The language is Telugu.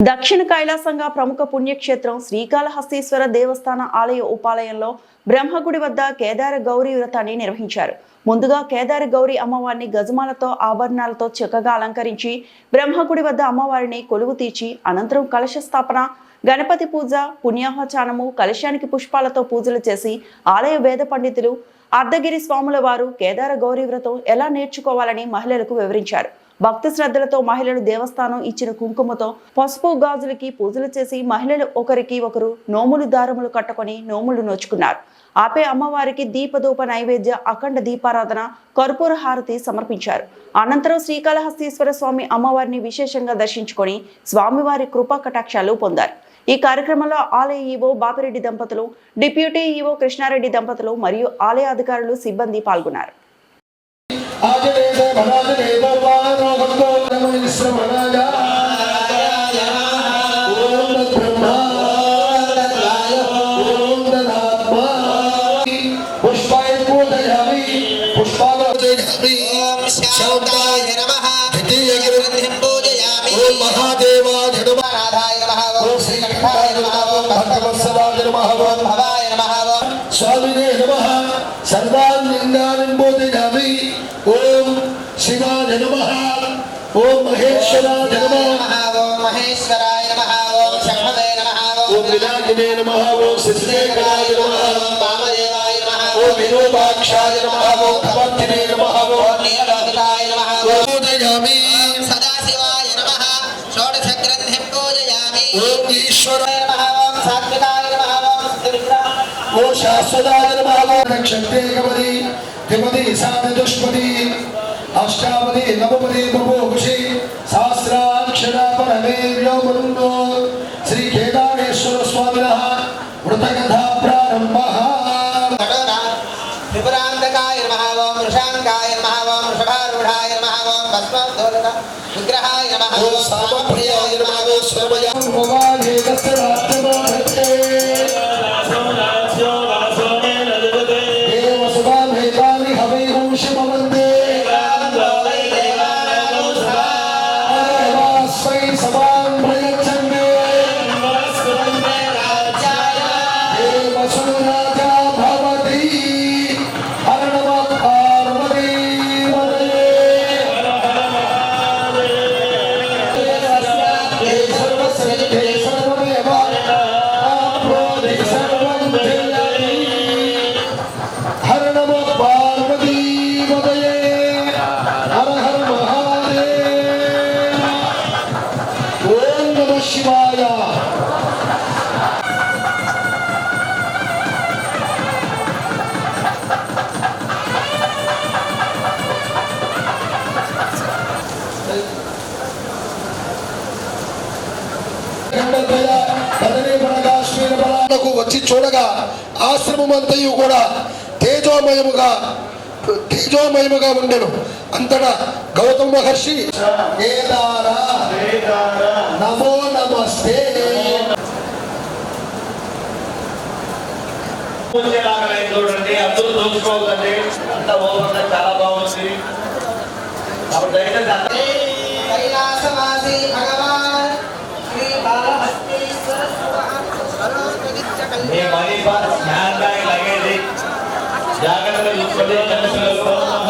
దక్షిణ కైలాసంగా ప్రముఖ పుణ్యక్షేత్రం శ్రీకాళహస్తీశ్వర దేవస్థాన ఆలయ ఉపాలయంలో బ్రహ్మగుడి వద్ద కేదార గౌరీ వ్రతాన్ని నిర్వహించారు. ముందుగా కేదార గౌరీ అమ్మవారిని గజమాలతో ఆభరణాలతో చక్కగా అలంకరించి బ్రహ్మగుడి వద్ద అమ్మవారిని కొలువు తీర్చి అనంతరం కలశ స్థాపన గణపతి పూజ పుణ్యాహచానము కలశానికి పుష్పాలతో పూజలు చేసి ఆలయ వేద పండితులు అర్ధగిరి స్వాముల వారు కేదార గౌరీ వ్రతం ఎలా నేర్చుకోవాలని మహిళలకు వివరించారు. భక్తి శ్రద్ధలతో మహిళలు దేవస్థానం ఇచ్చిన కుంకుమతో పసుపు గాజులకి పూజలు చేసి మహిళలు ఒకరికి ఒకరు నోములు దారములు కట్టుకొని నోములు నోచుకున్నారు. ఆపై అమ్మవారికి దీపధూప నైవేద్య అఖండ దీపారాధన కర్పూర హారతి సమర్పించారు. అనంతరం శ్రీకాళహస్తీశ్వర స్వామి అమ్మవారిని విశేషంగా దర్శించుకొని స్వామివారి కృపా కటాక్షాలు పొందారు. ఈ కార్యక్రమంలో ఆలయ ఈవో బాపిరెడ్డి దంపతులు డిప్యూటీ ఈవో కృష్ణారెడ్డి దంపతులు మరియు ఆలయ అధికారులు సిబ్బంది పాల్గొన్నారు. ఆజనేయ భరాజనేయ వారోగంతో నమః ఓం బ్రహ్మ ఓం ఓం రాధాయ నమః ఓం మహేశ్వరాయ నమః ఓం శంభవే నమః ఓం వినాయకనే నమః ఓం శశిశేఖరాయ నమః ఓం వామదేవాయ నమః ఓం విరూపాక్షాయ నమః ఓం భగవతినే నమః ఓం ఓం నీలలోహితాయ నమః పూజయామి ఓం సదాశివాయ నమః షోడశ గ్రంథిం పూజయామి ఓం ఈశ్వర నమః ఓం సాత్వికాయ నమః ఓం సిద్ధివిగ్రహ ఓం శాశ్వతాయ నమః ఓం క్షత్రేకపది త్రిపది సాధుష్పది అష్టాపది నవపది బభూషి సహస్రాక్షర పరమే వ్యోమరుండో శ్రీ కేదారేశ్వర స్వామినః వృతకథా ప్రారంభః త్రిపురాంతకాయ నమః ఓం వృషాంకాయ నమః ఓం వృషభారూఢాయ నమః ఓం భస్మోద్ధోదక విగ్రహాయ నమః ఓం సామప్రియాయ నమః ఓం స్వమయం Take, take. వచ్చి చూడగా ఆశ్రమం అంతయు కూడా తేజోమయముగా తేజోమయముగా ఉండెను. అంతటా గౌతమ మహర్షి నమో నమస్తే. చూడండి అందరూ చూసుకోవద్దండి అంత ఓపెన్ చాలా బాగుంది. దయచేసి Obrigado.